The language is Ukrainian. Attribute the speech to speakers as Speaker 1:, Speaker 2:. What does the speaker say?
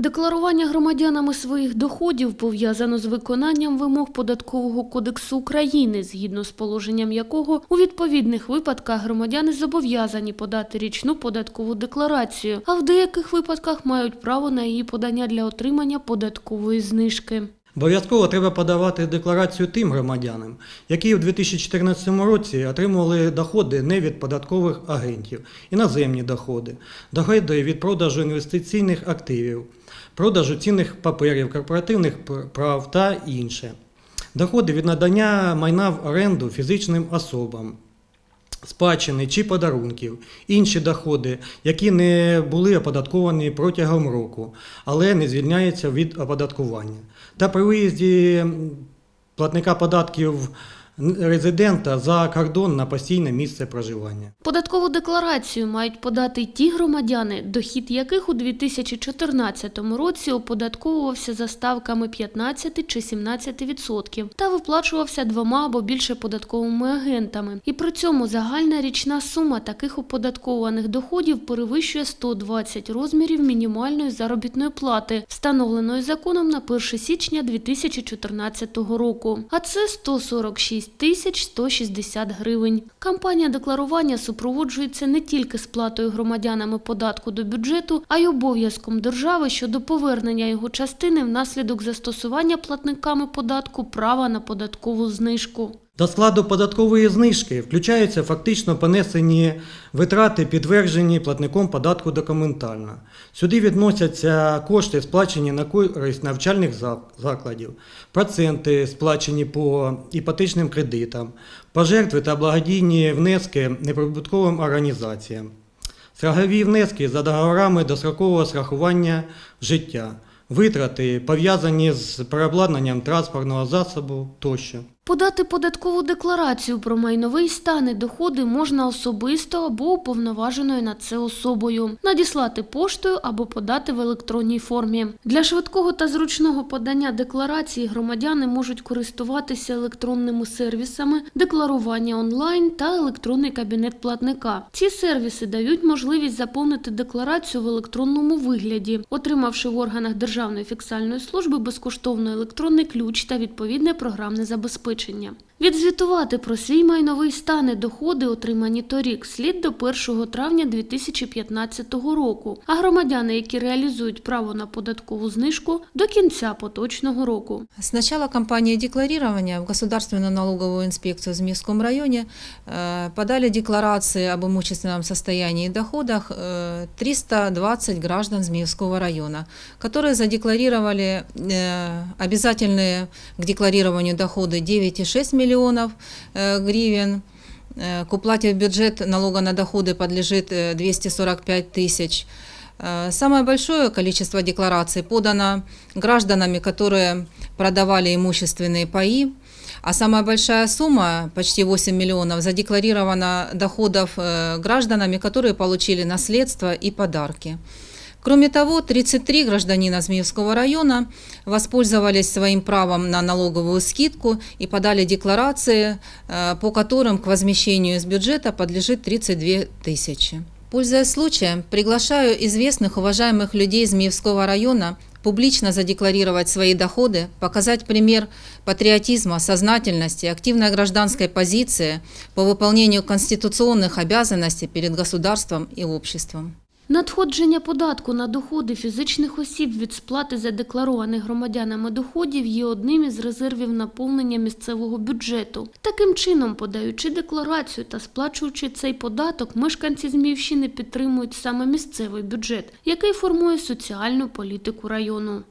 Speaker 1: Декларування громадянами своїх доходів пов'язано з виконанням вимог Податкового кодексу України, згідно з положенням якого у відповідних випадках громадяни зобов'язані подати річну податкову декларацію, а в деяких випадках мають право на її подання для отримання податкової знижки.
Speaker 2: Обов'язково треба подавати декларацію тим громадянам, які у 2014 році отримували доходи не від податкових агентів, іноземні доходи, доходи від продажу інвестиційних активів, продажу цінних паперів, корпоративних прав та інше. Доходи від надання майна в оренду фізичним особам, спадщини чи подарунків, інші доходи, які не були оподатковані протягом року, але не звільняються від оподаткування. Та при виїзді платника податків резидента за кордон на постійне місце проживання.
Speaker 1: Податкову декларацію мають подати ті громадяни, дохід яких у 2014 році оподатковувався за ставками 15 чи 17 відсотків та виплачувався двома або більше податковими агентами. І при цьому загальна річна сума таких оподаткованих доходів перевищує 120 розмірів мінімальної заробітної плати, встановленої законом на 1 січня 2014 року. А це 146 тисяч 160 гривень. Кампанія декларування супроводжується не тільки сплатою громадянами податку до бюджету, а й обов'язком держави щодо повернення його частини внаслідок застосування платниками податку права на податкову знижку.
Speaker 2: До складу податкової знижки включаються фактично понесені витрати, підтверджені платником податку документально. Сюди відносяться кошти, сплачені на користь навчальних закладів, проценти, сплачені по іпотечним кредитам, пожертви та благодійні внески неприбутковим організаціям, страхові внески за договорами дострокового страхування життя, витрати, пов'язані з переобладнанням транспортного засобу тощо.
Speaker 1: Подати податкову декларацію про майновий стан і доходи можна особисто або уповноваженою на це особою, надіслати поштою або подати в електронній формі. Для швидкого та зручного подання декларації громадяни можуть користуватися електронними сервісами декларування онлайн та електронний кабінет платника. Ці сервіси дають можливість заповнити декларацію в електронному вигляді, отримавши в органах Державної фіксальної служби безкоштовно електронний ключ та відповідне програмне забезпечення оточення. Відзвітувати про свій майновий стан і доходи, отримані торік, слід до 1 травня 2015 року, а громадяни, які реалізують право на податкову знижку, до кінця поточного року.
Speaker 3: С начала кампании декларирования в Государственную налоговую инспекцию в Змеевском районе э, подали декларации об имущественном состоянии и доходах э, 320 граждан Змеевского района, которые задекларировали э, обязательные к декларированию доходы 9,6 миллионов э, гривен. Э, К уплате в бюджет налога на доходы подлежит э, 245 тысяч. Э, Самое большое количество деклараций подано гражданами, которые продавали имущественные паи, а самая большая сумма, почти 8 миллионов, задекларирована доходов гражданами, которые получили наследство и подарки. Кроме того, 33 гражданина Змеевского района воспользовались своим правом на налоговую скидку и подали декларации, э, по которым к возмещению из бюджета подлежит 32 тысячи. Пользуясь случаем, приглашаю известных, уважаемых людей Змеевского района публично задекларировать свои доходы, показать пример патриотизма, сознательности, активной гражданской позиции по выполнению конституционных обязанностей перед государством и обществом.
Speaker 1: Надходження податку на доходи фізичних осіб від сплати задекларованих громадянами доходів є одним із резервів наповнення місцевого бюджету. Таким чином, подаючи декларацію та сплачуючи цей податок, мешканці Зміївщини підтримують саме місцевий бюджет, який формує соціальну політику району.